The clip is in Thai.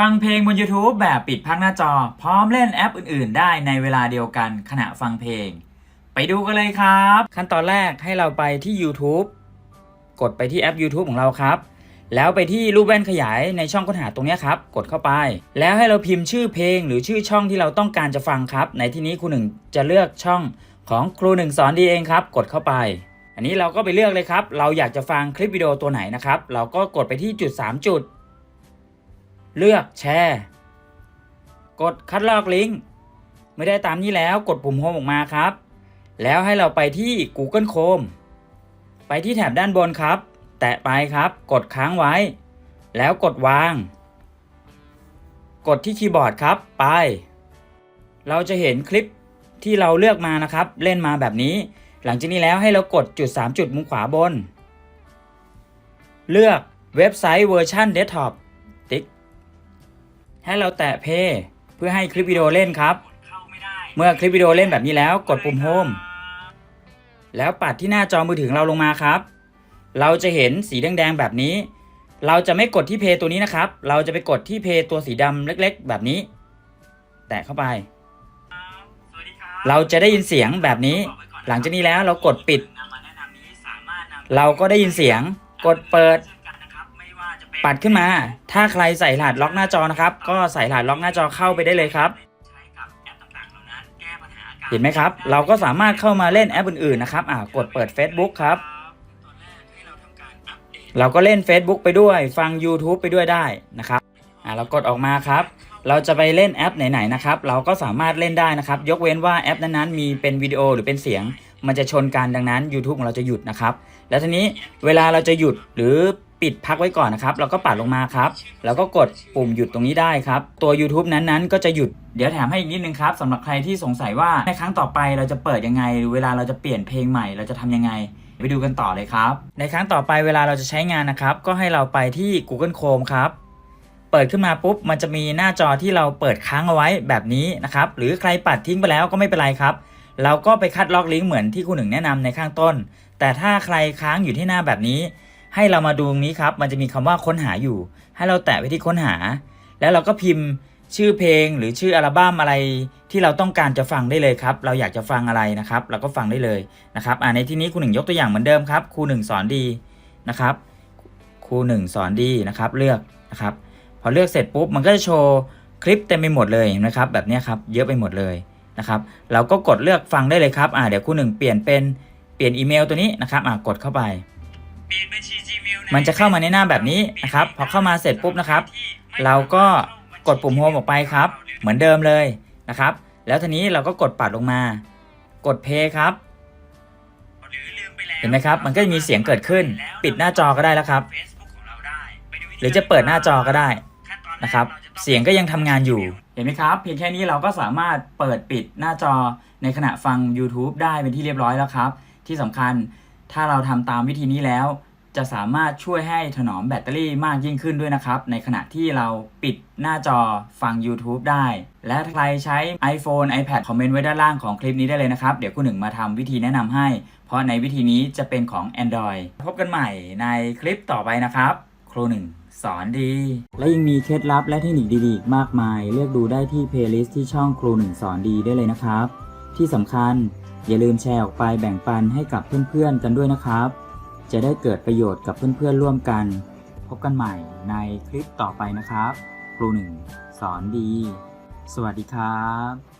ฟังเพลงบน YouTube แบบปิดพักหน้าจอ พร้อมเล่นแอปอื่น ๆ ได้ในเวลาเดียวกันขณะฟังเพลง ไปดูกันเลยครับ ขั้นตอนแรกให้เราไปที่ YouTube กดไปที่แอป YouTube ของเราครับ แล้วไปที่รูปแว่นขยายในช่องค้นหาตรงนี้ครับ กดเข้าไป แล้วให้เราพิมพ์ชื่อเพลงหรือชื่อช่องที่เราต้องการจะฟังครับ ในที่นี้ครูหนึ่งจะเลือกช่องของครูหนึ่งสอนดีเองครับ กดเข้าไปอันนี้เราก็ไปเลือกเลยครับ เราอยากจะฟังคลิปวิดีโอตัวไหนนะครับ เราก็กดไปที่จุด 3 จุด เลือกแชร์ กดคัดลอกลิงก์ไม่ได้ตามนี้แล้วกดปุ่มโฮมออกมาครับ แล้วให้เราไปที่ Google Chrome ไปที่แถบด้านบนครับ แตะไปครับ กดค้างไว้ แล้วกดวาง กดที่คีย์บอร์ดครับ ไป เราจะเห็นคลิปที่เราเลือกมานะครับ เล่นมาแบบนี้ หลังจากนี้แล้วให้เรากดจุด 3 จุดมุมขวาบน เลือกเว็บไซต์เวอร์ชันเดสก์ท็อป ให้เราแตะเพย์เพื่อให้คลิปวิดีโอเล่นครับ เมื่อคลิปวิดีโอเล่นแบบนี้แล้วกดปุ่มโฮมแล้วปัดที่หน้าจอมือถือของเราลงมาครับ เราจะเห็นสีแดงๆแบบนี้ เราจะไม่กดที่เพย์ตัวนี้นะครับ เราจะไปกดที่เพย์ตัวสีดำเล็กๆ แบบนี้ แตะเข้าไป เราจะได้ยินเสียงแบบนี้ หลังจากนี้แล้วเรากดปิด เราก็ได้ยินเสียง กดเปิด ปัดขึ้นมา ถ้าใครใส่รหัสล็อกหน้าจอนะครับ ก็ใส่รหัสล็อกหน้าจอเข้าไปได้เลยครับ เห็นไหมครับ เราก็สามารถเข้ามาเล่นแอปอื่นๆนะครับอ่ากดเปิด Facebook ครับ เราก็เล่น Facebook ไปด้วย ฟัง YouTube ไปด้วยได้นะครับอ่าเรากดออกมาครับ เราจะไปเล่นแอปไหนๆนะครับ เราก็สามารถเล่นได้นะครับ ยกเว้นว่าแอปนั้นๆมีเป็นวิดีโอหรือเป็นเสียง มันจะชนกันดังนั้น YouTube ของเราจะหยุดนะครับ แล้วทีนี้เวลาเราจะหยุดหรือ ปิดพักไว้ก่อนนะครับเราก็ปัดลงมาครับ แล้วก็กดปุ่มหยุดตรงนี้ได้ครับ ตัว YouTube นั้นๆ ก็จะหยุดเดี๋ยวแถมให้อีกนิดนึงครับสำหรับใครที่สงสัยว่าในครั้งต่อไปเราจะเปิดยังไง หรือเวลาเราจะเปลี่ยนเพลงใหม่เราจะทำยังไงไปดูกันต่อเลยครับ ในครั้งต่อไปเวลาเราจะใช้งานนะครับ ก็ให้เราไปที่ Google Chrome ครับเปิดขึ้นมาปุ๊บมันจะมีหน้าจอที่เราเปิดค้างเอาไว้แบบนี้นะครับหรือใครปัดทิ้งไปแล้วก็ไม่เป็นไรครับ เราก็ไปคัดลอกลิงก์เหมือนที่คุณหนึ่งแนะนำในข้างต้น แต่ถ้าใครค้างอยู่ที่หน้าแบบนี้ ให้เรามาดูตรงนี้ครับ มันจะมีคำว่าค้นหาอยู่ ให้เราแตะไปที่ค้นหา แล้วเราก็พิมพ์ชื่อเพลงหรือชื่ออัลบั้มอะไรที่เราต้องการจะฟังได้เลยครับ เราอยากจะฟังอะไรนะครับ เราก็ฟังได้เลยนะครับอ่าในที่นี้ครูหนึ่งยกตัวอย่างเหมือนเดิมครับครูหนึ่งสอนดีนะครับครูหนึ่งสอนดีนะครับ เลือกนะครับพอเลือกเสร็จปุ๊บมันก็จะโชว์คลิปเต็มไปหมดเลยนะครับ แบบนี้ครับเยอะไปหมดเลยนะครับ เราก็กดเลือกฟังได้เลยครับอ่าเดี๋ยวครูหนึ่งเปลี่ยนเป็นเปลี่ยนอีเมลตัวนี้นะครับอ่ากดเข้าไป มันจะเข้ามาในหน้าแบบนี้นะครับ พอเข้ามาเสร็จปุ๊บนะครับ เราก็กดปุ่มโฮมออกไปครับ เหมือนเดิมเลยนะครับ แล้วทีนี้เราก็กดปัดลงมา กดเพย์ครับ เห็นไหมครับ มันก็จะมีเสียงเกิดขึ้น ปิดหน้าจอก็ได้แล้วครับ หรือจะเปิดหน้าจอก็ได้นะครับ เสียงก็ยังทำงานอยู่ เห็นไหมครับ เพียงแค่นี้เราก็สามารถเปิดปิดหน้าจอในขณะฟัง YouTube ได้เป็นที่เรียบร้อยแล้วครับ ที่สำคัญ ถ้าเราทำตามวิธีนี้แล้ว จะสามารถช่วยให้ถนอมแบตเตอรี่มากยิ่งขึ้นด้วยนะครับ ในขณะที่เราปิดหน้าจอฟัง YouTube ได้ และใครใช้ iPhone iPad คอมเมนต์ไว้ด้านล่างของคลิปนี้ได้เลยนะครับ เดี๋ยวคุณหนึ่งมาทำวิธีแนะนำให้ เพราะในวิธีนี้จะเป็นของ Android พบกันใหม่ในคลิปต่อไปนะครับ ครูหนึ่งสอนดี และยังมีเคล็ดลับและเทคนิคดีๆอีกมากมาย เลือกดูได้ที่เพลย์ลิสต์ที่ช่องครูหนึ่งสอนดีได้เลยนะครับ ที่สำคัญ อย่าลืมแชร์ออกไปแบ่งปันให้กับเพื่อนๆกันด้วยนะครับ จะได้เกิดประโยชน์กับเพื่อนๆร่วมกัน พบกันใหม่ในคลิปต่อไปนะครับ ครูหนึ่งสอนดี สวัสดีครับ